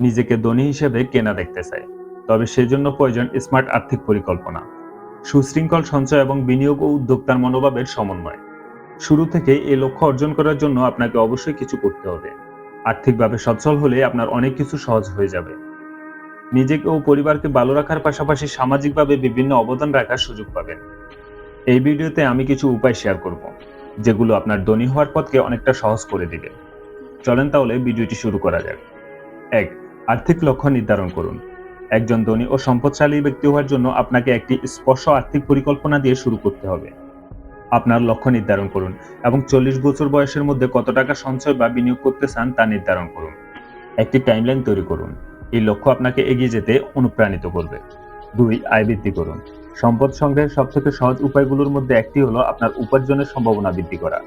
নিজেকে ধনী হিসেবে কেনা দেখতে চায়। তবে সেজন্য প্রয়োজন স্মার্ট আর্থিক পরিকল্পনা, সুশৃঙ্খল সঞ্চয় এবং বিনিয়োগ ও উদ্যোক্তার মনোভাবের সমন্বয়। শুরু থেকে এই লক্ষ্য অর্জন করার জন্য আপনাকে অবশ্যই কিছু করতে হবে। আর্থিকভাবে সচ্ছল হলে আপনার অনেক কিছু সহজ হয়ে যাবে। নিজেকে ও পরিবারকে ভালো রাখার পাশাপাশি সামাজিকভাবে বিভিন্ন অবদান রাখার সুযোগ পাবেন। এই ভিডিওতে আমি কিছু উপায় শেয়ার করব, যেগুলো আপনার ধনী হওয়ার পথকে অনেকটা সহজ করে দিবে। চলেন তাহলে ভিডিওটি শুরু করা যাক। এক আর্থিক লক্ষ্য নির্ধারণ করুন। একজন ধনী ও সম্পদশালী ব্যক্তি হওয়ার জন্য আপনাকে একটি স্পর্শ আর্থিক পরিকল্পনা দিয়ে শুরু করতে হবে। আপনার লক্ষ্য নির্ধারণ করুন এবং চল্লিশ বছর বয়সের মধ্যে কত টাকা সঞ্চয় বা বিনিয়োগ করতে চান তা নির্ধারণ করুন। একটি টাইমলাইন তৈরি করুন। এই লক্ষ্য আপনাকে এগিয়ে যেতে অনুপ্রাণিত করবে। দুই, আয় বৃদ্ধি করুন। সম্পদ সংগ্রহের সবথেকে সহজ উপায়গুলোর মধ্যে একটি হলো আপনার উপার্জনের সম্ভাবনা বৃদ্ধি করা।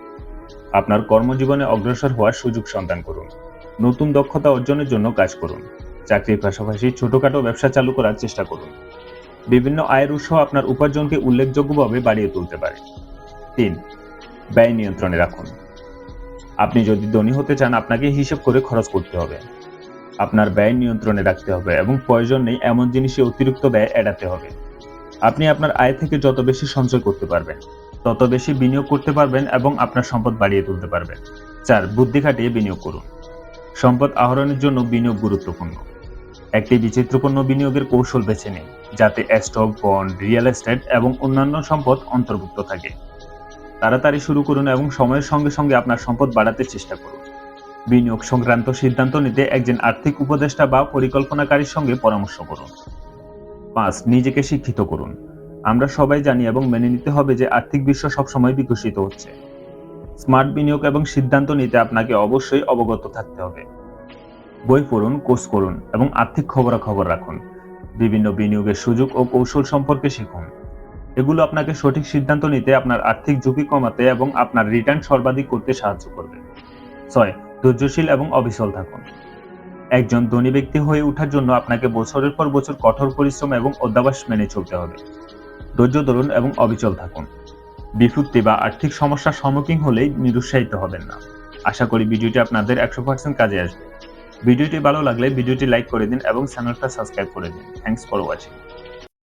আপনার কর্মজীবনে অগ্রসর হওয়ার সুযোগ সন্ধান করুন। নতুন দক্ষতা অর্জনের জন্য কাজ করুন। চাকরির পাশাপাশি ছোটখাটো ব্যবসা চালু করার চেষ্টা করুন। বিভিন্ন আয়ের উৎস আপনার উপার্জনকে উল্লেখযোগ্যভাবে বাড়িয়ে তুলতে পারে। তিন, ব্যয় নিয়ন্ত্রণে রাখুন। আপনি যদি ধনী হতে চান, আপনাকে হিসেব করে খরচ করতে হবে। আপনার ব্যয় নিয়ন্ত্রণে রাখতে হবে এবং প্রয়োজন নেই এমন জিনিসে অতিরিক্ত ব্যয় এড়াতে হবে। আপনি আপনার আয় থেকে যত বেশি সঞ্চয় করতে পারবেন, তত বেশি বিনিয়োগ করতে পারবেন এবং আপনার সম্পদ বাড়িয়ে তুলতে পারবেন। চার, বুদ্ধি খাটিয়ে বিনিয়োগ করুন। সম্পদ আহরণের জন্য বিনিয়োগ গুরুত্বপূর্ণ। একটি বিচিত্রপূর্ণ বিনিয়োগের কৌশল বেছে নিন, যাতে স্টক, বন্ড, রিয়েল এস্টেট এবং অন্যান্য সম্পদ অন্তর্ভুক্ত থাকে। তাড়াতাড়ি শুরু করুন এবং সময়ের সঙ্গে সঙ্গে আপনার সম্পদ বাড়াতে চেষ্টা করুন। বিনিয়োগ সংক্রান্ত সিদ্ধান্ত নিতে একজন আর্থিক উপদেষ্টা বা পরিকল্পনাকারীর সঙ্গে পরামর্শ করুন। পাঁচ, নিজেকে শিক্ষিত করুন। আমরা সবাই জানি এবং মেনে নিতে হবে যে আর্থিক বিশ্ব সবসময় বিকশিত হচ্ছে। স্মার্ট বিনিয়োগ এবং সিদ্ধান্ত নিতে আপনাকে অবশ্যই অবগত থাকতে হবে। বই পড়ুন, কোর্স করুন এবং আর্থিক খবরাখবর রাখুন। বিভিন্ন বিনিয়োগের সুযোগ ও কৌশল সম্পর্কে শিখুন। এগুলো আপনাকে সঠিক সিদ্ধান্ত নিতে আপনার আর্থিক ঝুঁকি কমাতে এবং আপনার রিটার্ন সর্বাধিক করতে সাহায্য করবে। ছয়, ধৈর্যশীল এবং অবিচল থাকুন। একজন ধনী ব্যক্তি হয়ে ওঠার জন্য আপনাকে বছরের পর বছর কঠোর পরিশ্রম এবং অধ্যাবাস মেনে চলতে হবে। ধৈর্য ধরুন এবং অবিচল থাকুন। বিপত্তি বা আর্থিক সমস্যার সম্মুখীন হলেই নিরুৎসাহিত হবেন না। আশা করি ভিডিওটি আপনাদের একশো পার্সেন্ট কাজে আসবে। ভিডিওটি ভালো লাগলে ভিডিওটি লাইক করে দিন এবং চ্যানেলটা সাবস্ক্রাইব করে দিন। Thanks for watching